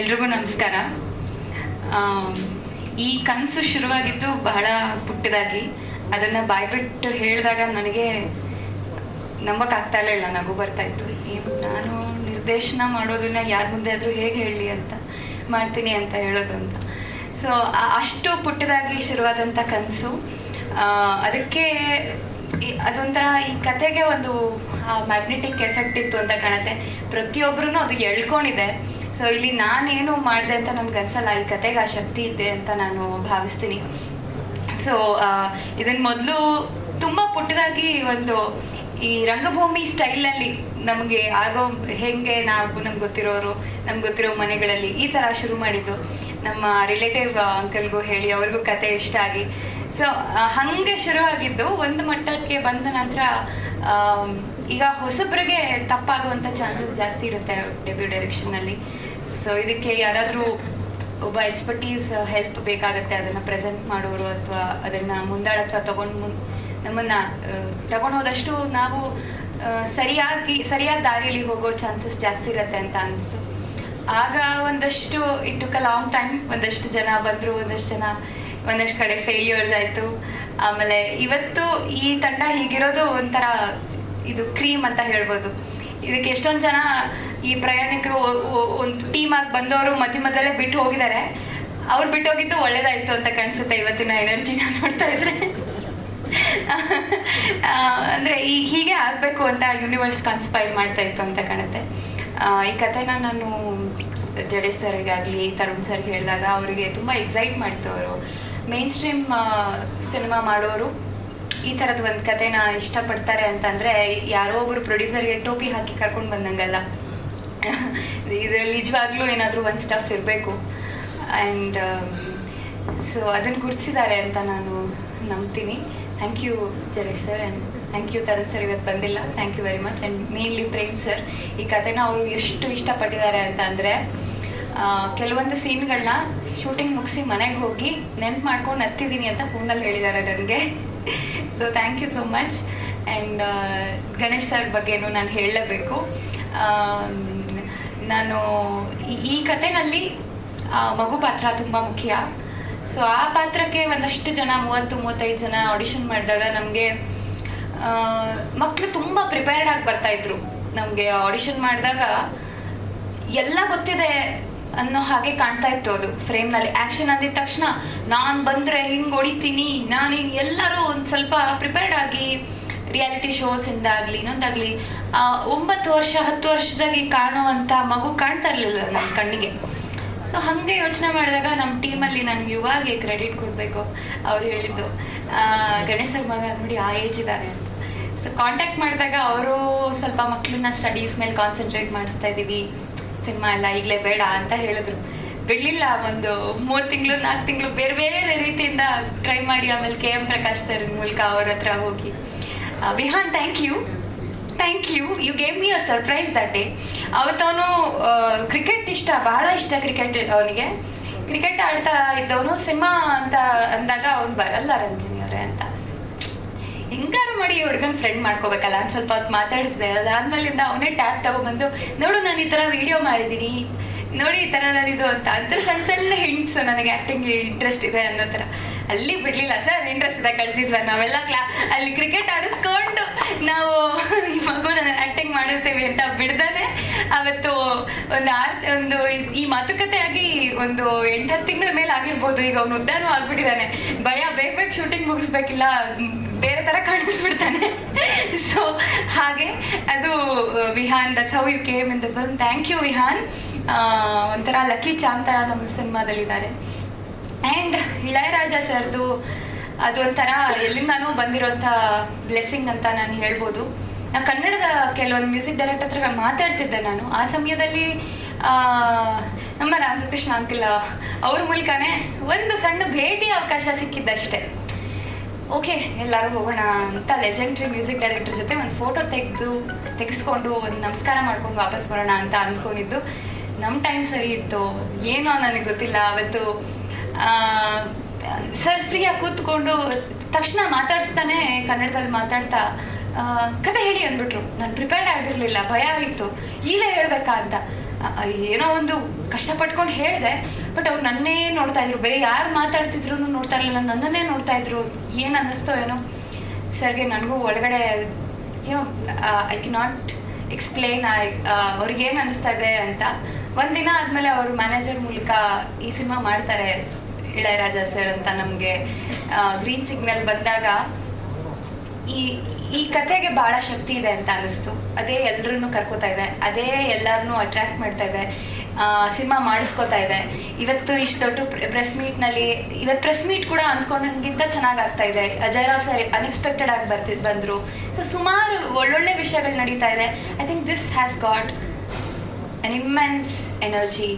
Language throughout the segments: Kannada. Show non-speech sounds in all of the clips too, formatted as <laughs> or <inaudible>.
ಎಲ್ರಿಗೂ ನಮಸ್ಕಾರ. ಈ ಕನಸು ಶುರುವಾಗಿದ್ದು ಬಹಳ ಪುಟ್ಟದಾಗಿ. ಅದನ್ನು ಬಾಯ್ಬಿಟ್ಟು ಹೇಳಿದಾಗ ನನಗೆ ನಂಬಕ್ಕಾಗ್ತಾ ಇರಲಿಲ್ಲ ನಗು ಬರ್ತಾ ಇತ್ತು. ಏನು, ನಾನು ನಿರ್ದೇಶನ ಮಾಡೋದನ್ನ ಯಾರ ಮುಂದೆ ಆದರೂ ಹೇಗೆ ಹೇಳಿ ಅಂತ ಮಾಡ್ತೀನಿ ಅಂತ ಹೇಳೋದು ಅಂತ. ಸೊ ಅಷ್ಟು ಪುಟ್ಟದಾಗಿ ಶುರುವಾದಂಥ ಕನಸು. ಅದಕ್ಕೆ ಅದೊಂಥರ ಈ ಕತೆಗೆ ಒಂದು ಮ್ಯಾಗ್ನೆಟಿಕ್ ಎಫೆಕ್ಟ್ ಇತ್ತು ಅಂತ ಕಾಣುತ್ತೆ. ಪ್ರತಿಯೊಬ್ಬರೂ ಅದು ಎಳ್ಕೊಂಡಿದೆ. ಸೊ ಇಲ್ಲಿ ನಾನೇನು ಮಾಡಿದೆ ಅಂತ ನನ್ಗೆ ಅನ್ಸಲ್ಲ. ಈ ಕತೆಗೆ ಆ ಶಕ್ತಿ ಇದೆ ಅಂತ ನಾನು ಭಾವಿಸ್ತೀನಿ. ಸೊ ಇದನ್ನ ಮೊದಲು ತುಂಬ ಪುಟ್ಟದಾಗಿ ಒಂದು ಈ ರಂಗಭೂಮಿ ಸ್ಟೈಲಲ್ಲಿ ನಮಗೆ ಆಗೋ ಹೆಂಗೆ ನಾವು ನಮ್ಗೆ ಗೊತ್ತಿರೋರು, ನಮ್ಗೆ ಗೊತ್ತಿರೋ ಮನೆಗಳಲ್ಲಿ ಈ ಥರ ಶುರು ಮಾಡಿದ್ದು. ನಮ್ಮ ರಿಲೇಟಿವ್ ಅಂಕಲ್ಗೂ ಹೇಳಿ, ಅವ್ರಿಗೂ ಕತೆ ಇಷ್ಟ ಆಗಿ. ಸೊ ಹಾಗೆ ಶುರುವಾಗಿದ್ದು ಒಂದು ಮಟ್ಟಕ್ಕೆ ಬಂದ ನಂತರ ಈಗ ಹೊಸಬ್ರಿಗೆ ತಪ್ಪಾಗುವಂಥ ಚಾನ್ಸಸ್ ಜಾಸ್ತಿ ಇರುತ್ತೆ ಡೆಬ್ಯೂ ಡೈರೆಕ್ಷನಲ್ಲಿ ಸೊ ಇದಕ್ಕೆ ಯಾರಾದರೂ ಒಬ್ಬ ಎಕ್ಸ್ಪರ್ಟೀಸ್ ಹೆಲ್ಪ್ ಬೇಕಾಗುತ್ತೆ ಅದನ್ನು ಪ್ರೆಸೆಂಟ್ ಮಾಡೋರು ಅಥವಾ ಅದನ್ನು ಮುಂದಾಳತ್ವ ತಗೊಂಡು ಮುನ್, ನಮ್ಮನ್ನು ತಗೊಂಡು ಹೋದಷ್ಟು ನಾವು ಸರಿಯಾಗಿ, ಸರಿಯಾದ ದಾರಿಯಲ್ಲಿ ಹೋಗೋ ಚಾನ್ಸಸ್ ಜಾಸ್ತಿ ಇರುತ್ತೆ ಅಂತ ಅನಿಸ್ತು. ಆಗ ಒಂದಷ್ಟು it took a long time ಒಂದಷ್ಟು ಜನ ಬಂದರು, ಒಂದಷ್ಟು ಜನ, ಒಂದಷ್ಟು ಕಡೆ ಫೇಲ್ಯೂರ್ಸ್ ಆಯಿತು. ಆಮೇಲೆ ಇವತ್ತು ಈ ತಂಡ ಹೀಗಿರೋದು ಒಂಥರ ಇದು ಕ್ರೀಮ್ ಅಂತ ಹೇಳ್ಬೋದು. ಇದಕ್ಕೆ ಎಷ್ಟೊಂದು ಜನ ಈ ಪ್ರಯಾಣಿಕರು ಒಂದು ಟೀಮ್ ಆಗಿ ಬಂದವರು ಮಧ್ಯ ಮಧ್ಯದಲ್ಲೇ ಬಿಟ್ಟು ಹೋಗಿದ್ದಾರೆ. ಅವ್ರು ಬಿಟ್ಟು ಹೋಗಿದ್ದು ಒಳ್ಳೇದಾಯ್ತು ಅಂತ ಕಾಣಿಸುತ್ತೆ ಇವತ್ತಿನ ಎನರ್ಜಿನ ನೋಡ್ತಾ ಇದ್ರೆ. <laughs> ಅಂದ್ರೆ ಈ ಹೀಗೆ ಆಗಬೇಕು ಅಂತ ಯೂನಿವರ್ಸ್ ಕನ್ಸ್ಪೈರ್ ಮಾಡ್ತಾ ಇತ್ತು ಅಂತ ಕಾಣುತ್ತೆ. ಈ ಕಥೆನ ನಾನು ಜಡೇಶ್ ಸರ್ಗಾಗಲಿ, ತರುಣ್ ಸರ್ ಹೇಳಿದಾಗ ಅವರಿಗೆ ತುಂಬ ಎಕ್ಸೈಟ್ ಮಾಡ್ತು ಅವರು ಮೇನ್ ಸ್ಟ್ರೀಮ್ ಸಿನಿಮಾ ಮಾಡೋರು ಈ ಥರದ ಒಂದು ಕಥೆನ ಇಷ್ಟಪಡ್ತಾರೆ ಅಂತಂದರೆ ಯಾರೋ ಒಬ್ಬರು ಪ್ರೊಡ್ಯೂಸರ್ಗೆ ಟೋಪಿ ಹಾಕಿ ಕರ್ಕೊಂಡು ಬಂದಂಗಲ್ಲ. <laughs> ಇದರಲ್ಲಿ ನಿಜವಾಗ್ಲೂ ಏನಾದರೂ ಒಂದು ಸ್ಟಫ್ ಇರಬೇಕು. ಆ್ಯಂಡ್ ಸೊ ಅದನ್ನು ಗುರುತಿಸಿದ್ದಾರೆ ಅಂತ ನಾನು ನಂಬ್ತೀನಿ. Thank you ಜರೇ sir and thank you Tarun sir ಇವತ್ತು ಬಂದಿಲ್ಲ. Thank you very much and mainly Prem sir ಈ ಕಥೆನ ಅವರು ಎಷ್ಟು ಇಷ್ಟಪಟ್ಟಿದ್ದಾರೆ ಅಂತ ಅಂದರೆ ಕೆಲವೊಂದು ಸೀನ್ಗಳನ್ನ ಶೂಟಿಂಗ್ ಮುಗಿಸಿ ಮನೆಗೆ ಹೋಗಿ ನೆನ್ಪು ಮಾಡ್ಕೊಂಡು ಹತ್ತಿದ್ದೀನಿ ಅಂತ ಫೋನಲ್ಲಿ ಹೇಳಿದ್ದಾರೆ ನನಗೆ. So thank you so much and Ganesh sir ಬಗ್ಗೆನೂ ನಾನು ಹೇಳಲೇಬೇಕು. ನಾನು ಈ- ಕಥೆನಲ್ಲಿ ಮಗು ಪಾತ್ರ ತುಂಬ ಮುಖ್ಯ. ಸೊ ಆ ಪಾತ್ರಕ್ಕೆ ಒಂದಷ್ಟು ಜನ, ಮೂವತ್ತು, ಮೂವತ್ತೈದು ಜನ ಆಡಿಷನ್ ಮಾಡಿದಾಗ ನಮಗೆ ಮಕ್ಕಳು ತುಂಬ ಪ್ರಿಪೇರ್ಡ್ ಆಗಿ ಬರ್ತಾ ಇದ್ರು. ನಮಗೆ ಆಡಿಷನ್ ಮಾಡಿದಾಗ ಎಲ್ಲ ಗೊತ್ತಿದೆ ಅನ್ನೋ ಹಾಗೆ ಕಾಣ್ತಾ ಇತ್ತು ಅದು. ಫ್ರೇಮ್ನಲ್ಲಿ ಆ್ಯಕ್ಷನ್ ಅಂದಿದ ತಕ್ಷಣ, ನಾನು ಬಂದರೆ ಹಿಂಗೆ ಹೊಡಿತೀನಿ, ನಾನು ಎಲ್ಲರೂ ಒಂದು ಸ್ವಲ್ಪ ಪ್ರಿಪೇರ್ಡ್ ಆಗಿ ರಿಯಾಲಿಟಿ ಶೋಸಿಂದ ಆಗಲಿ ಇನ್ನೊಂದಾಗಲಿ ಒಂಬತ್ತು ವರ್ಷ, ಹತ್ತು ವರ್ಷದಾಗಿ ಕಾಣುವಂಥ ಮಗು ಕಾಣ್ತಾ ಇರಲಿಲ್ಲ ನನ್ನ ಕಣ್ಣಿಗೆ. ಸೊ ಹಾಗೆ ಯೋಚನೆ ಮಾಡಿದಾಗ ನಮ್ಮ ಟೀಮಲ್ಲಿ ನಾನು ಯುವಾಗೆ ಕ್ರೆಡಿಟ್ ಕೊಡಬೇಕು. ಅವ್ರು ಹೇಳಿದ್ದು ಗಣೇಶ್ ಸರ್ ಮಗ ನೋಡಿ ಆ ಏಜ್ ಇದ್ದಾರೆ ಅಂತ. ಸೊ ಕಾಂಟ್ಯಾಕ್ಟ್ ಮಾಡಿದಾಗ ಅವರು ಸ್ವಲ್ಪ ಮಕ್ಕಳನ್ನ ಸ್ಟಡೀಸ್ ಮೇಲೆ ಕಾನ್ಸಂಟ್ರೇಟ್ ಮಾಡಿಸ್ತಾ ಇದ್ದೀವಿ. ಸಿನಿಮಾ ಎಲ್ಲ ಈಗಲೇ ಬೇಡ, ಅಂತ ಹೇಳಿದ್ರು. ಬಿಡಲಿಲ್ಲ, ಒಂದು ಮೂರು ತಿಂಗಳು, ನಾಲ್ಕು ತಿಂಗಳು ಬೇರೆ ಬೇರೆ ರೀತಿಯಿಂದ ಟ್ರೈ ಮಾಡಿ, ಆಮೇಲೆ ಕೆ ಎಂ ಪ್ರಕಾಶ್ ಸರ್ ಮೂಲಕ ಅವ್ರ ಹತ್ರ ಹೋಗಿ. Vihaan thank you thank you you gave me a surprise that day ಅವತ್ತವನು cricket ಇಷ್ಟ, ಬಹಳ ಇಷ್ಟ ಕ್ರಿಕೆಟ್ ಅವನಿಗೆ. ಕ್ರಿಕೆಟ್ ಆಡ್ತಾ ಇದ್ದವನು ಸಿನಿಮಾ ಅಂತ ಅಂದಾಗ ಅವ್ನು ಬರಲ್ಲ ರಂಜಿನಿ ಅವರೇ ಅಂತ. ಹೆಂಗಾರು ಮಾಡಿ ಹುಡುಗನ ಫ್ರೆಂಡ್ ಮಾಡ್ಕೋಬೇಕಲ್ಲ ಸ್ವಲ್ಪ ಹೊತ್ತು ಮಾತಾಡಿಸಿದೆ. ಅದಾದ್ಮೇಲಿಂದ ಅವನೇ ಟ್ಯಾಬ್ ತಗೊಬಂದು ನೋಡು, ನಾನು ಈ ಥರ ವಿಡಿಯೋ ಮಾಡಿದ್ದೀನಿ ನೋಡಿ ಈ ಥರ ನಾನಿದು ಅಂತ. ಅಂತ ಸಣ್ಣ ಸಣ್ಣ ಹಿಂಟ್ಸ್ ನನಗೆ ಆ್ಯಕ್ಟಿಂಗ್ ಇಂಟ್ರೆಸ್ಟ್ ಇದೆ ಅನ್ನೋ ಥರ ಅಲ್ಲಿ ಬಿಡ್ಲಿಲ್ಲ ಸರ್ ಇಂಟ್ರೆಸ್ಟ್ ಇದೆ ಕಳಿಸಿ ಸರ್ ನಾವೆಲ್ಲ ಕ್ಲಾ ಅಲ್ಲಿ ಕ್ರಿಕೆಟ್ ಆಡಿಸ್ಕೊಂಡು ನಾವು ಈ ಮಗುನ ಆಕ್ಟಿಂಗ್ ಮಾಡಿಸ್ತೇವೆ ಅಂತ ಬಿಡ್ದಾನೆ ಅವತ್ತು ಒಂದು ಆರ್ ಒಂದು ಈ ಮಾತುಕತೆ ಆಗಿ ಒಂದು ಎಂಟತ್ತು ತಿಂಗಳ ಮೇಲೆ ಆಗಿರ್ಬೋದು. ಈಗ ಅವ್ನು ಉದ್ದಾನು ಆಗ್ಬಿಟ್ಟಿದ್ದಾನೆ. ಭಯ, ಬೇಗ ಬೇಗ ಶೂಟಿಂಗ್ ಮುಗಿಸ್ಬೇಕಿಲ್ಲ. ಬೇರೆ ತರ ಕಾಣಿಸ್ಬಿಡ್ತಾನೆ. <laughs> ಸೊ ಹಾಗೆ ಅದು Vihaan that's how you came in the thank you Vihaan. ಒಂಥರ ಲಕ್ಕಿ ಚಾಮ್ ಥರ ನಮ್ಮ ಸಿನಿಮಾದಲ್ಲಿದ್ದಾರೆ ಆ್ಯಂಡ್ ಇಳಯರಾಜ ಸರ್ದು ಅದು ಒಂಥರ ಎಲ್ಲಿಂದಾನೂ ಬಂದಿರೋಂಥ ಬ್ಲೆಸ್ಸಿಂಗ್ ಅಂತ ನಾನು ಹೇಳ್ಬೋದು. ನಾನು ಕನ್ನಡದ ಕೆಲವೊಂದು ಮ್ಯೂಸಿಕ್ ಡೈರೆಕ್ಟರ್ ಹತ್ರ ಮಾತಾಡ್ತಿದ್ದೆ ನಾನು. ಆ ಸಮಯದಲ್ಲಿ ನಮ್ಮ ರಾಮಕೃಷ್ಣ ಅಂಕಿಲ್ ಅವ್ರ ಮೂಲಕನೇ ಒಂದು ಸಣ್ಣ ಭೇಟಿ ಅವಕಾಶ ಸಿಕ್ಕಿದ್ದಷ್ಟೇ. ಓಕೆ ಎಲ್ಲರೂ ಹೋಗೋಣ ಅಂತ ಲೆಜೆಂಡ್ರಿ ಮ್ಯೂಸಿಕ್ ಡೈರೆಕ್ಟರ್ ಜೊತೆ ಒಂದು ಫೋಟೋ ತೆಗೆದು, ತೆಗೆಸ್ಕೊಂಡು ಒಂದು ನಮಸ್ಕಾರ ಮಾಡ್ಕೊಂಡು ವಾಪಸ್ ಬರೋಣ ಅಂತ ಅಂದ್ಕೊಂಡಿದ್ದು. ನಮ್ಮ ಟೈಮ್ ಸರಿ ಇತ್ತು. ಏನೋ ನನಗೆ ಗೊತ್ತಿಲ್ಲ. ಅವತ್ತು ಸರ್ ಫ್ರೀಯಾಗಿ ಕೂತ್ಕೊಂಡು ತಕ್ಷಣ ಮಾತಾಡಿಸ್ತಾನೆ, ಕನ್ನಡದಲ್ಲಿ ಮಾತಾಡ್ತಾ ಕತೆ ಹೇಳಿ ಅಂದ್ಬಿಟ್ರು. ನಾನು ಪ್ರಿಪೇರ್ಡ್ ಆಗಿರಲಿಲ್ಲ, ಭಯ ಆಗಿತ್ತು. ಈಗಲೇ ಹೇಳಬೇಕಾ ಅಂತ. ಏನೋ ಒಂದು ಕಷ್ಟಪಟ್ಕೊಂಡು ಹೇಳಿದೆ ಬಟ್ ಅವ್ರು ನನ್ನೇ ನೋಡ್ತಾ ಇದ್ರು. ಬೇರೆ ಯಾರು ಮಾತಾಡ್ತಿದ್ರು ನೋಡ್ತಾ ಇರಲಿಲ್ಲ. ನನ್ನನ್ನೇ ನೋಡ್ತಾ ಇದ್ರು. ಏನು ಅನ್ನಿಸ್ತೋ ಏನೋ. ಸರ್ಗೆ ನನಗೂ ಒಳಗಡೆ ಏನೋ I can not explain I ಅವ್ರಿಗೇನು ಅನ್ನಿಸ್ತಾ ಇದೆ ಅಂತ. ಒಂದಿನ ಆದಮೇಲೆ ಅವರು ಮ್ಯಾನೇಜರ್ ಮೂಲಕ ಈ ಸಿನಿಮಾ ಮಾಡ್ತಾರೆ ಇಳಯರಾಜ ಸರ್ ಅಂತ ನಮಗೆ ಗ್ರೀನ್ ಸಿಗ್ನಲ್ ಬಂದಾಗ ಈ ಈ ಕಥೆಗೆ ಬಹಳ ಶಕ್ತಿ ಇದೆ ಅಂತ ಅನಿಸ್ತು ಅದೇ ಎಲ್ಲರನ್ನು ಕರ್ಕೋತಾ ಇದೆ. ಅದೇ ಎಲ್ಲರನ್ನೂ ಅಟ್ರಾಕ್ಟ್ ಮಾಡ್ತಾ ಇದೆ. ಸಿನಿಮಾ ಮಾಡಿಸ್ಕೋತಾ ಇದೆ. ಇವತ್ತು ಇಷ್ಟು ದೊಡ್ಡ ಪ್ರೆಸ್ ಮೀಟ್ನಲ್ಲಿ ಇವತ್ತು ಪ್ರೆಸ್ ಮೀಟ್ ಕೂಡ ಅಂದ್ಕೊಂಡಂಗಿಂತ ಚೆನ್ನಾಗಿ ಆಗ್ತಾ ಇದೆ. ಅಜಯ್ ರಾವ್ ಸರ್ ಅನ್ಎಕ್ಸ್ಪೆಕ್ಟೆಡ್ ಆಗಿ ಬರ್ತಿದ್ ಬಂದರು. ಸೊ ಸುಮಾರು ಒಳ್ಳೊಳ್ಳೆ ವಿಷಯಗಳು ನಡೀತಾ ಇದೆ. I think this has got an immense energy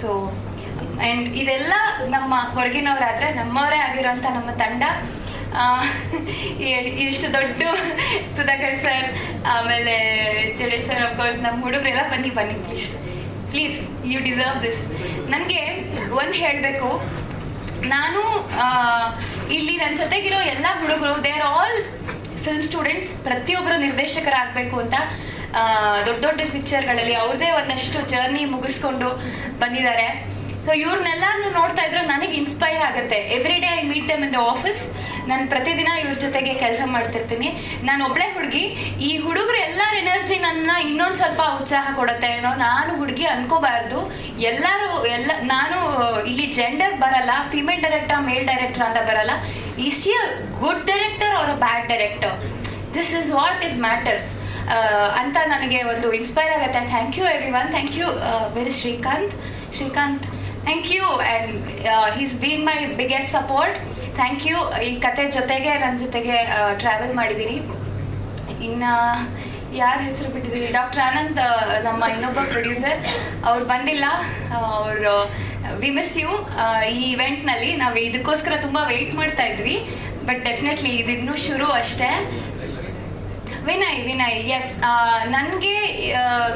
so and ಇದೆಲ್ಲ ನಮ್ಮ ಹೊರಗಿನವರಾದರೆ ನಮ್ಮವರೇ ಆಗಿರೋಂಥ ನಮ್ಮ ತಂಡ. ಇಷ್ಟು ದೊಡ್ಡ ಸುಧಾಕರ್ ಸರ್, ಆಮೇಲೆ ಚಳಿ ಸರ್ ಅಫ್ಕೋರ್ಸ್ ನಮ್ಮ ಹುಡುಗರೆಲ್ಲ ಬನ್ನಿ ಬನ್ನಿ please please you deserve this ನನಗೆ ಒಂದು ಹೇಳಬೇಕು. ನಾನು ಇಲ್ಲಿ ನನ್ನ ಜೊತೆಗಿರೋ ಎಲ್ಲ ಹುಡುಗರು they are all film students ಪ್ರತಿಯೊಬ್ಬರು ನಿರ್ದೇಶಕರಾಗಬೇಕು ಅಂತ ದೊಡ್ಡ ದೊಡ್ಡ ಪಿಕ್ಚರ್ಗಳಲ್ಲಿ ಅವ್ರದ್ದೇ ಒಂದಷ್ಟು ಜರ್ನಿ ಮುಗಿಸ್ಕೊಂಡು ಬಂದಿದ್ದಾರೆ. ಸೊ ಇವ್ರನ್ನೆಲ್ಲಾನು ನೋಡ್ತಾ ಇದ್ರೆ ನನಗೆ ಇನ್ಸ್ಪೈರ್ ಆಗುತ್ತೆ. Every day I meet them in the office ನಾನು ಪ್ರತಿದಿನ ಇವ್ರ ಜೊತೆಗೆ ಕೆಲಸ ಮಾಡ್ತಿರ್ತೀನಿ. ನಾನು ಒಬ್ಳೆ ಹುಡುಗಿ, ಈ ಹುಡುಗರು ಎಲ್ಲರ ಎನರ್ಜಿ ನನ್ನ ಇನ್ನೊಂದು ಸ್ವಲ್ಪ ಉತ್ಸಾಹ ಕೊಡುತ್ತೆ ಏನೋ, ನಾನು ಹುಡುಗಿ ಅನ್ಕೋಬಾರ್ದು. ಎಲ್ಲರೂ, ಎಲ್ಲ, ನಾನು, ಇಲ್ಲಿ ಜೆಂಡರ್ ಬರಲ್ಲ ಫಿಮೇಲ್ ಡೈರೆಕ್ಟರ್ ಮೇಲ್ ಡೈರೆಕ್ಟರ್ ಅಂತ ಬರಲ್ಲ. Is a good director or a bad director this is what is matters ಅಂತ ನನಗೆ ಒಂದು ಇನ್ಸ್ಪೈರ್ ಆಗುತ್ತೆ. Thank you everyone thank you very Srikanth Srikanth thank you and he's been my biggest support thank you ಈ ಕತೆ ಜೊತೆಗೆ ನನ್ನ ಜೊತೆಗೆ ಟ್ರಾವೆಲ್ ಮಾಡಿದ್ದೀನಿ ಇನ್ನು, ಯಾರ ಹೆಸರು ಬಿಟ್ಟಿದ್ದೀರಿ ಡಾಕ್ಟರ್ ಆನಂದ್ ನಮ್ಮ ಇನ್ನೊಬ್ಬ ಪ್ರೊಡ್ಯೂಸರ್ ಅವ್ರು ಬಂದಿಲ್ಲ. ಅವರು ವಿ ಮಿಸ್ ಯು ಈ ಇವೆಂಟ್ನಲ್ಲಿ ನಾವು ಇದಕ್ಕೋಸ್ಕರ ತುಂಬ ವೆಯ್ಟ್ ಮಾಡ್ತಾ ಇದ್ವಿ. ಬಟ್ ಡೆಫಿನೆಟ್ಲಿ ಇದಿನ್ನೂ ಶುರು ಅಷ್ಟೇ. ವಿನಯ್ ವಿನಯ್ ಎಸ್ ನನಗೆ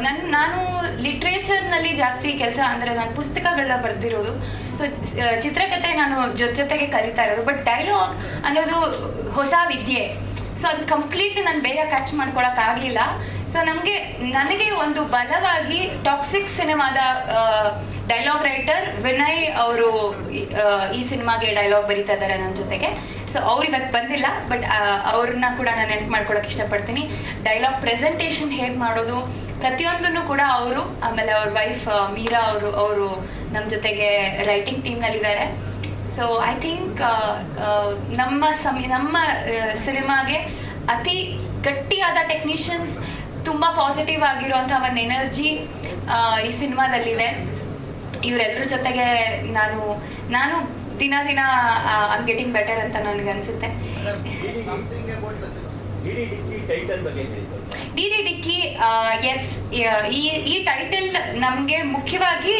ನನ್ನ ನಾನು ಲಿಟ್ರೇಚರ್ನಲ್ಲಿ ಜಾಸ್ತಿ ಕೆಲಸ ಅಂದರೆ ನಾನು ಪುಸ್ತಕಗಳನ್ನ ಬರೆದಿರೋದು. ಸೊ ಚಿತ್ರಕಥೆ ನಾನು ಜೊತೆ ಜೊತೆಗೆ ಕಲಿತಾ ಇರೋದು. ಬಟ್ ಡೈಲಾಗ್ ಅನ್ನೋದು ಹೊಸ ವಿದ್ಯೆ. ಸೊ ಅದು ಕಂಪ್ಲೀಟ್ಲಿ ನಾನು ಬೇಗ ಖರ್ಚು ಮಾಡ್ಕೊಳಕ್ಕಾಗಲಿಲ್ಲ. ಸೊ ನಮಗೆ, ನನಗೆ ಒಂದು ಬಲವಾಗಿ ಟಾಕ್ಸಿಕ್ ಸಿನಿಮಾದ ಡೈಲಾಗ್ ರೈಟರ್ ವಿನಯ್ ಅವರು ಈ ಸಿನಿಮಾಗೆ ಡೈಲಾಗ್ ಬರೀತಾ ಇದ್ದಾರೆ ನನ್ನ ಜೊತೆಗೆ. ಸೊ ಅವ್ರು ಇವತ್ತು ಬಂದಿಲ್ಲ ಬಟ್ ಅವ್ರನ್ನ ಕೂಡ ನಾನು ನೆನಪು ಮಾಡ್ಕೊಳಕ್ಕೆ ಇಷ್ಟಪಡ್ತೀನಿ. ಡೈಲಾಗ್ ಪ್ರೆಸೆಂಟೇಷನ್ ಹೇಗೆ ಮಾಡೋದು, ಪ್ರತಿಯೊಂದನ್ನು ಕೂಡ ಅವರು, ಆಮೇಲೆ ಅವ್ರ ವೈಫ್ ಮೀರಾ ಅವರು ಅವರು ನಮ್ಮ ಜೊತೆಗೆ ರೈಟಿಂಗ್ ಟೀಮ್ನಲ್ಲಿದ್ದಾರೆ ಸೊ ಐ ಥಿಂಕ್ ನಮ್ಮ ಸಮಿ, ನಮ್ಮ ಸಿನಿಮಾಗೆ ಅತಿ ಗಟ್ಟಿಯಾದ ಟೆಕ್ನಿಷಿಯನ್ಸ್ ತುಂಬ ಪಾಸಿಟಿವ್ ಆಗಿರುವಂತಹ ಒಂದು ಎನರ್ಜಿ ಈ ಸಿನಿಮಾದಲ್ಲಿದೆ. ಇವರೆಲ್ಲರ ಜೊತೆಗೆ ನಾನು ನಾನು ದಿನ ದಿನ ಐಮ್ ಗೆಟಿಂಗ್ ಬೆಟರ್ ಅಂತ ನನಗೆ ಅನಿಸುತ್ತೆ ಇಡೀ ಡಿಕ್ಕಿ ಟೈಟಲ್ ಬಗ್ಗೆ ಹೇಳಿ ಸ್ವಲ್ಪ ಡಿ ಡಿ ಡಿಕ್ಕಿ ಎಸ್ ಈ ಈ ಟೈಟಲ್ ನಮಗೆ ಮುಖ್ಯವಾಗಿ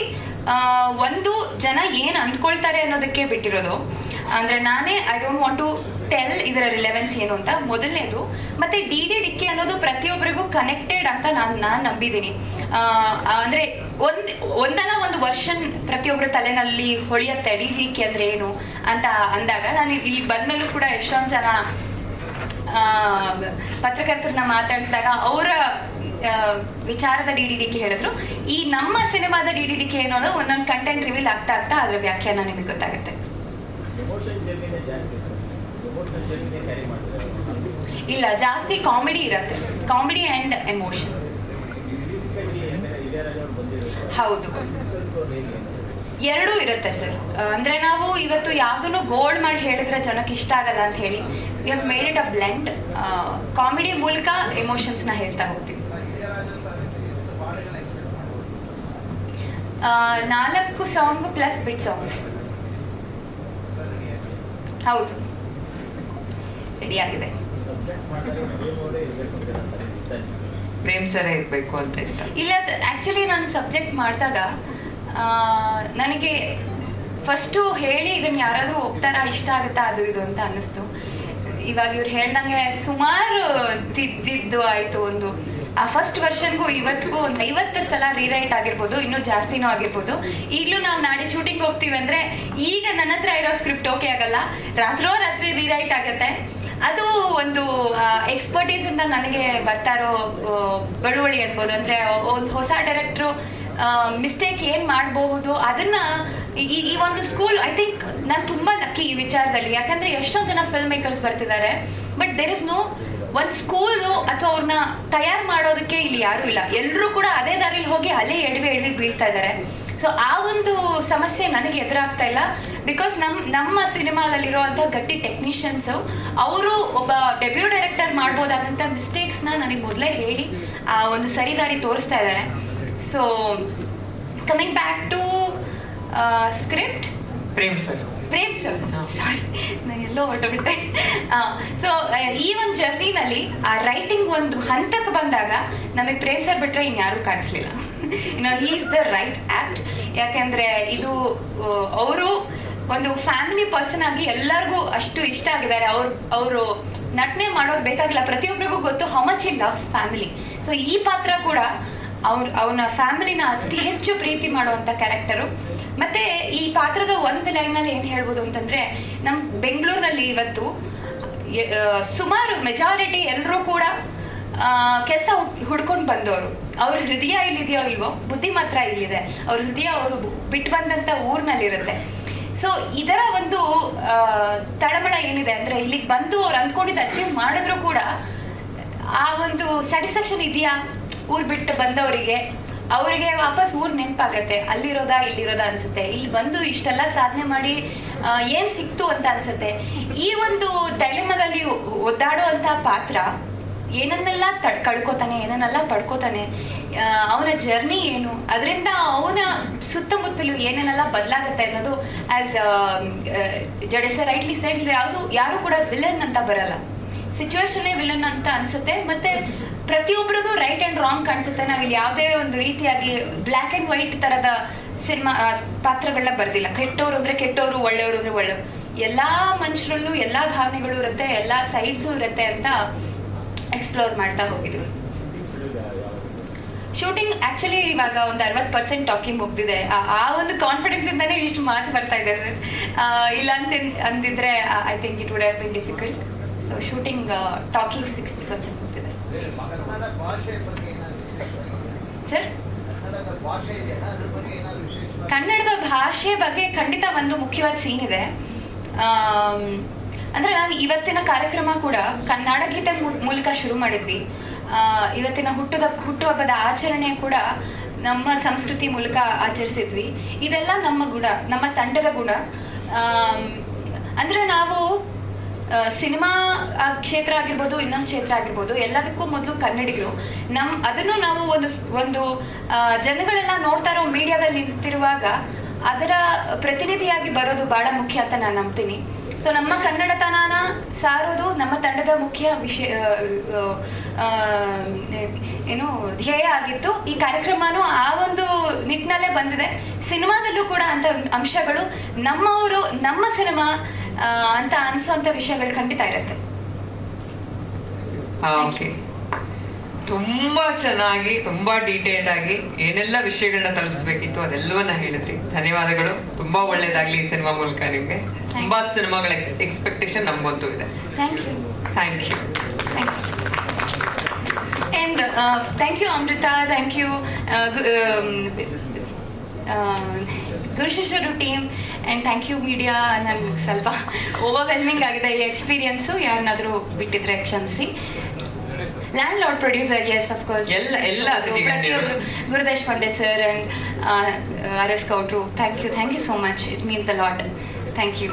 ಒಂದು ಜನ ಏನು ಅಂದ್ಕೊಳ್ತಾರೆ ಅನ್ನೋದಕ್ಕೆ ಬಿಟ್ಟಿರೋದು. ಅಂದರೆ ನಾನೇ I don't want to tell ಇದರ ರಿಲೆವೆನ್ಸ್ ಏನು ಅಂತ? ಮೊದಲನೇದು, ಮತ್ತೆ ಡಿ ಡಿ ಡಿಕ್ಕಿ ಅನ್ನೋದು ಪ್ರತಿಯೊಬ್ಬರಿಗೂ ಕನೆಕ್ಟೆಡ್ ಅಂತ ನಾನು ನಾನು ನಂಬಿದ್ದೀನಿ. ಅಂದ್ರೆ ಒಂದ್, ಒಂದಲ್ಲ ಒಂದು ವರ್ಷನ್ ಪ್ರತಿಯೊಬ್ಬರ ತಲೆನಲ್ಲಿ ಹೊಳೆಯುತ್ತೆ ಡಿ ಡಿ ಡಿಕ್ಕಿ ಅಂದ್ರೆ ಏನು ಅಂತ ಅಂದಾಗ ನಾನು ಇಲ್ಲಿ ಬಂದ್ಮೇಲೂ ಕೂಡ ಎಷ್ಟೊಂದು ಜನ ಪತ್ರಕರ್ತರನ್ನ ಮಾತಾಡಿಸಿದಾಗ ಅವರ ವಿಚಾರದ ಡಿ ಡಿ ಡಿಕೆ ಹೇಳಿದ್ರು. ಈ ನಮ್ಮ ಸಿನಿಮಾದ ಡಿ ಡಿ ಡಿಕೆ ಏನೋ ಒಂದೊಂದು ಕಂಟೆಂಟ್ ರಿವೀಲ್ ಆಗ್ತಾ ಆಗ್ತಾ ಅದರ ವ್ಯಾಖ್ಯಾನ ನಿಮಗೆ ಗೊತ್ತಾಗುತ್ತೆ. ಇಲ್ಲ, ಜಾಸ್ತಿ ಕಾಮಿಡಿ ಇರತ್ತೆ. ಕಾಮಿಡಿ ಆ್ಯಂಡ್ ಎಮೋಷನ್ ಹೌದು. ಎರಡೂ ಇರುತ್ತೆ ಸರ್ ಅಂದರೆ ನಾವು ಇವತ್ತು ಯಾವುದನ್ನು ಗೋಲ್ಡ್ ಮಾಡಿ ಹೇಳಿದ್ರೆ ಜನಕ್ಕೆ ಇಷ್ಟ ಆಗಲ್ಲ ಅಂತ ಹೇಳಿ we have made it a blend comedy ಮೂಲಕ ಎಮೋಷನ್ಸ್ನ ಹೇಳ್ತಾ ಹೋಗ್ತೀವಿ. ನಾಲ್ಕು ಸಾಂಗ್ ಪ್ಲಸ್ ಬಿಟ್ ಸಾಂಗ್ಸ್ ಹೌದು. ರೆಡಿ ಆಗಿದೆ ಸಬ್ಜೆಕ್ಟ್ ಮಾಡಿದ್ರೆ ಪ್ರೇಮ್ ಸರ ಇರಬೇಕು ಅಂತ ಇಲ್ಲ ಸರ್ ಆ್ಯಕ್ಚುಲಿ ನಾನು ಸಬ್ಜೆಕ್ಟ್ ಮಾಡಿದಾಗ ನನಗೆ ಫಸ್ಟು ಹೇಳಿ ಇದನ್ನು ಯಾರಾದರೂ ಒಪ್ತಾರಾ ಇಷ್ಟ ಆಗುತ್ತಾ ಅದು ಇದು ಅಂತ ಅನ್ನಿಸ್ತು. ಇವಾಗ ಇವ್ರು ಹೇಳ್ದಂಗೆ ಸುಮಾರು ತಿದ್ದಿದ್ದು ಆಯಿತು ಒಂದು. ಆ ಫಸ್ಟ್ ವರ್ಷನ್ಗೂ ಇವತ್ತಿಗೂ ಒಂದು ಐವತ್ತು ಸಲ ರೀರೈಟ್ ಆಗಿರ್ಬೋದು ಇನ್ನೂ ಜಾಸ್ತಿನೂ ಆಗಿರ್ಬೋದು. ಈಗಲೂ ನಾವು ನಾಳೆ ಶೂಟಿಂಗ್ ಹೋಗ್ತೀವಿ ಅಂದರೆ ಈಗ ನನ್ನ ಹತ್ರ ಇರೋ ಸ್ಕ್ರಿಪ್ಟ್ ಓಕೆ ಆಗಲ್ಲ. ರಾತ್ರೋ ರಾತ್ರಿ ರೀರೈಟ್ ಆಗುತ್ತೆ. ಅದು ಒಂದು ಎಕ್ಸ್ಪರ್ಟೀಸ್ ಇಂದ ನನಗೆ ಬರ್ತಾ ಇರೋ ಬಳುವಳಿ ಅನ್ಬೋದು ಅಂದ್ರೆ ಒಂದು ಹೊಸ ಡೈರೆಕ್ಟ್ರು ಮಿಸ್ಟೇಕ್ ಏನ್ ಮಾಡಬಹುದು, ಅದನ್ನ ಈ ಈ ಒಂದು ಸ್ಕೂಲ್ ಐ ಥಿಂಕ್ ನಾನು ತುಂಬಾ ಲಕ್ಕಿ ಈ ವಿಚಾರದಲ್ಲಿ. ಯಾಕಂದ್ರೆ ಎಷ್ಟೋ ಜನ ಫಿಲ್ಮ್ ಮೇಕರ್ಸ್ ಬರ್ತಿದ್ದಾರೆ ಬಟ್ ದೇರ್ ಇಸ್ ನೋ ಒಂದು ಸ್ಕೂಲು ಅಥವಾ ಅವ್ರನ್ನ ತಯಾರು ಮಾಡೋದಕ್ಕೆ ಇಲ್ಲಿ ಯಾರು ಇಲ್ಲ. ಎಲ್ಲರೂ ಕೂಡ ಅದೇ ದಾರಿಲಿ ಹೋಗಿ ಅಲ್ಲೇ ಎಡವಿ ಎಡವಿ ಬೀಳ್ತಾ ಇದ್ದಾರೆ. ಸೊ ಆ ಒಂದು ಸಮಸ್ಯೆ ನನಗೆ ಎದುರಾಗ್ತಾ ಇಲ್ಲ. ಬಿಕಾಸ್ ನಮ್ಮ ನಮ್ಮ ಸಿನಿಮಾದಲ್ಲಿರುವಂಥ ಗಟ್ಟಿ ಟೆಕ್ನಿಷಿಯನ್ಸ್ ಅವರು ಒಬ್ಬ ಡೆಬ್ಯೂ ಡೈರೆಕ್ಟರ್ ಮಾಡ್ಬೋದಾದಂಥ ನ ನನಗೆ ಮೊದಲೇ ಹೇಳಿ ಆ ಒಂದು ಸರಿದಾರಿ ತೋರಿಸ್ತಾ ಇದ್ದಾರೆ. So coming back to script Prem sir. Prem sir. Sorry ನಾನು ಎಲ್ಲೋ ಹೊರಟುಬಿಟ್ಟೆ ಸೊ ಈ ಒಂದು ಜರ್ನಿನಲ್ಲಿ ಆ ರೈಟಿಂಗ್ ಒಂದು ಹಂತಕ್ಕೆ ಬಂದಾಗ ನಮಗೆ ಪ್ರೇಮ್ ಸರ್ ಬಿಟ್ರೆ ಇನ್ಯಾರೂ ಕಾಣಿಸ್ಲಿಲ್ಲ. ಇನ್ನು ಈ ಇಸ್ ದ ರೈಟ್ ಆಕ್ಟ್ ಯಾಕೆಂದ್ರೆ ಇದು ಅವರು ಒಂದು ಫ್ಯಾಮಿಲಿ ಪರ್ಸನ್ ಆಗಿ ಎಲ್ಲರಿಗೂ ಅಷ್ಟು ಇಷ್ಟ ಆಗಿದ್ದಾರೆ. ಅವ್ರು, ಅವರು ನಟನೆ ಮಾಡೋದು ಬೇಕಾಗಿಲ್ಲ. ಪ್ರತಿಯೊಬ್ಬರಿಗೂ ಗೊತ್ತು how much he loves family so ಈ ಪಾತ್ರ ಕೂಡ ಅವ್ರ, ಅವನ ಫ್ಯಾಮಿಲಿನ ಅತಿ ಹೆಚ್ಚು ಪ್ರೀತಿ ಮಾಡುವಂಥ ಕ್ಯಾರೆಕ್ಟರು ಮತ್ತೆ ಈ ಪಾತ್ರದ ಒಂದು ಲೈನಲ್ಲಿ ಏನು ಹೇಳ್ಬೋದು ಅಂತಂದ್ರೆ ನಮ್ಮ ಬೆಂಗಳೂರಿನಲ್ಲಿ ಇವತ್ತು ಸುಮಾರು ಮೆಜಾರಿಟಿ ಎಲ್ಲರೂ ಕೂಡ ಕೆಲಸ ಹುಡ್ಕೊಂಡು ಬಂದವರು ಅವ್ರ ಹೃದಯ ಇಲ್ಲಿದೆಯೋ ಇಲ್ವೋ, ಬುದ್ಧಿ ಮಾತ್ರ ಇಲ್ಲಿದೆ. ಅವ್ರ ಹೃದಯ ಅವರು ಬಿಟ್ಟು ಬಂದಂತ ಊರ್ನಲ್ಲಿರುತ್ತೆ. ಸೊ ಇದರ ಒಂದು ತಳಮಳ ಏನಿದೆ ಅಂದ್ರೆ, ಇಲ್ಲಿಗೆ ಬಂದು ಅವ್ರು ಅಂದ್ಕೊಂಡಿದ್ದು ಅಚೀವ್ ಮಾಡಿದ್ರು ಕೂಡ, ಆ ಒಂದು ಸ್ಯಾಟಿಸ್ಫ್ಯಾಕ್ಷನ್ ಇದೆಯಾ? ಊರ್ ಬಿಟ್ಟು ಬಂದವರಿಗೆ, ಅವರಿಗೆ ವಾಪಸ್ ಊರ್ ನೆನಪಾಗತ್ತೆ. ಅಲ್ಲಿರೋದಾ, ಇಲ್ಲಿರೋದಾ ಅನ್ಸುತ್ತೆ. ಇಲ್ಲಿ ಬಂದು ಇಷ್ಟೆಲ್ಲ ಸಾಧನೆ ಮಾಡಿ ಏನ್ ಸಿಕ್ತು ಅಂತ ಅನ್ಸುತ್ತೆ. ಈ ಒಂದು ಡೈಲೆಮದಲ್ಲಿ ಒದ್ದಾಡುವಂತ ಪಾತ್ರ ಏನನ್ನೆಲ್ಲ ತಡ್, ಕಳ್ಕೊತಾನೆ, ಏನನ್ನೆಲ್ಲ ಪಡ್ಕೋತಾನೆ ಅವನ ಜರ್ನಿ ಏನು? ಅದರಿಂದ ಅವನ ಸುತ್ತಮುತ್ತಲು ಏನೇನೆಲ್ಲ ಬದಲಾಗತ್ತೆ ಅನ್ನೋದು ಆಸ್ ಜಡೇಸ ರೈಟ್ಲಿ ಸೈಡ್ ಯಾವುದು, ಯಾರು ಕೂಡ ವಿಲನ್ ಅಂತ ಬರಲ್ಲ. ಸಿಚುವೇಶನ್ನೇ ವಿಲನ್ ಅಂತ ಅನ್ಸುತ್ತೆ, ಮತ್ತೆ ಪ್ರತಿಯೊಬ್ಬರಿಗೂ ರೈಟ್ ಅಂಡ್ ರಾಂಗ್ ಕಾಣಿಸುತ್ತೆ. ನಾವಿಲ್ಲಿ ಯಾವುದೇ ಒಂದು ರೀತಿಯಾಗಿ ಬ್ಲ್ಯಾಕ್ ಅಂಡ್ ವೈಟ್ ತರದ ಸಿನಿಮಾ ಪಾತ್ರಗಳನ್ನ ಬರ್ದಿಲ್ಲ. ಕೆಟ್ಟವರು ಅಂದ್ರೆ ಕೆಟ್ಟವರು ಒಳ್ಳೆಯವರು ಅಂದ್ರೆ ಒಳ್ಳೆಯವರು. ಎಲ್ಲ ಮನುಷ್ಯರಲ್ಲೂ ಎಲ್ಲಾ ಭಾವನೆಗಳು ಇರುತ್ತೆ, ಎಲ್ಲಾ ಸೈಡ್ಸು ಇರುತ್ತೆ ಅಂತ ಎಕ್ಸ್ಪ್ಲೋರ್ ಮಾಡ್ತಾ ಹೋಗಿದ್ರು. ಶೂಟಿಂಗ್ ಆಕ್ಚುಲಿ ಇವಾಗ ಒಂದು ಅರವತ್ತು ಪರ್ಸೆಂಟ್ ಟಾಕಿಂಗ್ ಹೋಗ್ತಿದೆ. ಆ- ಒಂದು ಕಾನ್ಫಿಡೆನ್ಸ್ ಇಂದಾನೆ ಇಷ್ಟು ಮಾತು ಬರ್ತಾ ಇದೆ ಸರ್. ಇಲ್ಲ ಅಂತ, ಅಂದಿದ್ರೆ I think it would have been difficult so shooting talking sixty percent ಹೋಗ್ತಿದೆ. ಸರ್ ಕನ್ನಡದ ಭಾಷೆ ಬಗ್ಗೆ ಖಂಡಿತ ಒಂದು ಮುಖ್ಯವಾದ ಸೀನ್ ಇದೆ. ಅಂದ್ರೆ ನಾವು ಇವತ್ತಿನ ಕಾರ್ಯಕ್ರಮ ಕೂಡ ಕನ್ನಡ ಗೀತೆ ಮೂಲಕ ಶುರು ಮಾಡಿದ್ವಿ. ಇವತ್ತಿನ ಹುಟ್ಟದ, ಹುಟ್ಟುಹಬ್ಬದ ಆಚರಣೆ ಕೂಡ ನಮ್ಮ ಸಂಸ್ಕೃತಿ ಮೂಲಕ ಆಚರಿಸಿದ್ವಿ. ಇದೆಲ್ಲ ನಮ್ಮ ಗುಣ, ನಮ್ಮ ತಂಡದ ಗುಣ. ಅಂದ್ರೆ ನಾವು ಸಿನಿಮಾ ಕ್ಷೇತ್ರ ಆಗಿರ್ಬೋದು, ಇನ್ನೊಂದು ಕ್ಷೇತ್ರ ಆಗಿರ್ಬೋದು, ಎಲ್ಲದಕ್ಕೂ ಮೊದಲು ಕನ್ನಡಿಗರು. ನಮ್, ಅದನ್ನು ನಾವು ಒಂದು ಒಂದು ಜನಗಳೆಲ್ಲ ನೋಡ್ತಾ ಇರೋ ಮೀಡಿಯಾದಲ್ಲಿ ನಿಂತಿರುವಾಗ ಅದರ ಪ್ರತಿನಿಧಿಯಾಗಿ ಬರೋದು ಬಹಳ ಮುಖ್ಯ ಅಂತ ನಾನು ನಂಬ್ತೀನಿ. ಸೊ ನಮ್ಮ ಕನ್ನಡತನನ ಸಾರೋದು ನಮ್ಮ ತಂಡದ ಮುಖ್ಯ ವಿಷಯ ಏನು ಧ್ಯೇಯ ಆಗಿತ್ತು ಈ ಕಾರ್ಯಕ್ರಮನೂ ಆ ಒಂದು ನಿಟ್ಟಿನಲ್ಲೇ ಬಂದಿದೆ. ಸಿನಿಮಾದಲ್ಲೂ ಕೂಡ ಅಂತ ಅಂಶಗಳು ನಮ್ಮವರು ನಮ್ಮ ಸಿನಿಮಾ ಅಂತ ಅನ್ಸೋಂಥ ವಿಷಯಗಳು ಖಂಡಿತ ಇರುತ್ತೆ. ಓಕೆ ತುಂಬಾ ಚೆನ್ನಾಗಿ ತುಂಬಾ ಡೀಟೇಲ್ಡ್ ಆಗಿ ಏನೆಲ್ಲ ವಿಷಯಗಳನ್ನ ತಲುಪಿಸ್ಬೇಕಿತ್ತು ಅದೆಲ್ಲವನ್ನ ಹೇಳಿದ್ರಿ. ಧನ್ಯವಾದಗಳು. ತುಂಬಾ ಒಳ್ಳೇದಾಗ್ಲಿ ಈ ಸಿನಿಮಾ ಮೂಲಕ ನಿಮ್ಗೆ. ತುಂಬಾ ಸಿನಿಮಾಗಳ ಎಕ್ಸ್ಪೆಕ್ಟೇಷನ್ ನಮ್ಗಂತೂ ಇದೆ. Thank you thank you thank you and thank you Amrutha thank you Gurushishyaru team and thank you media ನನಗೆ ಸ್ವಲ್ಪ ಓವರ್ವೆಲ್ಮಿಂಗ್ ಆಗಿದೆ ಈ ಎಕ್ಸ್ಪೀರಿಯನ್ಸು ಯಾರನ್ನಾದರೂ ಬಿಟ್ಟಿದ್ರೆ ಕ್ಷಮಿಸಿ. Land lord producers of course ಎಲ್ಲ- ಎಲ್ಲ. ಪ್ರತಿಯೊಬ್ಬರು Gurudesh Pandey sir and R S ಗೌಡ್ರು thank you thank you so much it means a lot thank you